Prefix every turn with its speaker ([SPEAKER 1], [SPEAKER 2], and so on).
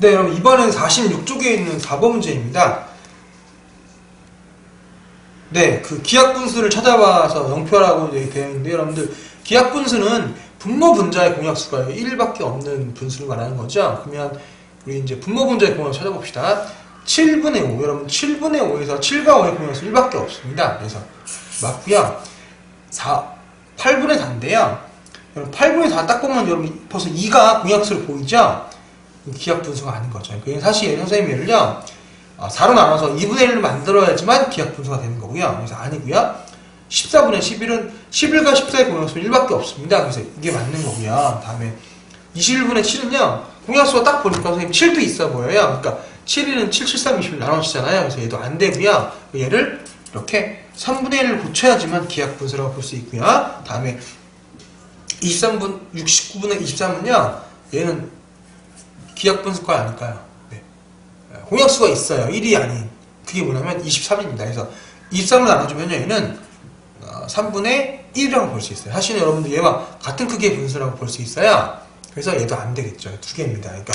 [SPEAKER 1] 네, 여러분 이번엔 46쪽에 있는 4번 문제입니다. 네, 그 기약 분수를 찾아봐서 영표라고 이제 되어 있는데 여러분들 기약 분수는 분모 분자의 공약수가 1밖에 없는 분수를 말하는 거죠. 그러면 우리 이제 분모 분자의 공약을 찾아봅시다. 7분의 5, 여러분 7분의 5에서 7과 5의 공약수 1밖에 없습니다. 그래서 맞고요. 4, 8분의 4인데요. 여러분 8분의 4딱 보면 여러분 벌써 2가 공약수로 보이죠? 기약 분수가 아닌 거죠. 그게 사실 선생님이 예를요. 4로 나눠서 2분의 1을 만들어야지만 기약 분수가 되는 거고요. 그래서 아니고요. 14분의 11은 11과 14의 공약수는 1밖에 없습니다. 그래서 이게 맞는 거고요. 다음에 21분의 7은요. 공약수가 딱 보니까 선생님 7도 있어 보여요. 그러니까 7일은 7, 7, 3, 20을 나눠주잖아요. 그래서 얘도 안 되고요. 얘를 이렇게 3분의 1을 고쳐야지만 기약 분수라고 볼 수 있고요. 다음에 23분, 69분의 23은요. 얘는 기약 분수가 아닐까요? 네. 공약수가 있어요. 1이 아닌. 그게 뭐냐면 23입니다. 그래서 23을 나눠주면 얘는 3분의 1이라고 볼 수 있어요. 사실은 여러분들 얘와 같은 크기의 분수라고 볼 수 있어요. 그래서 얘도 안 되겠죠. 두 개입니다. 그러니까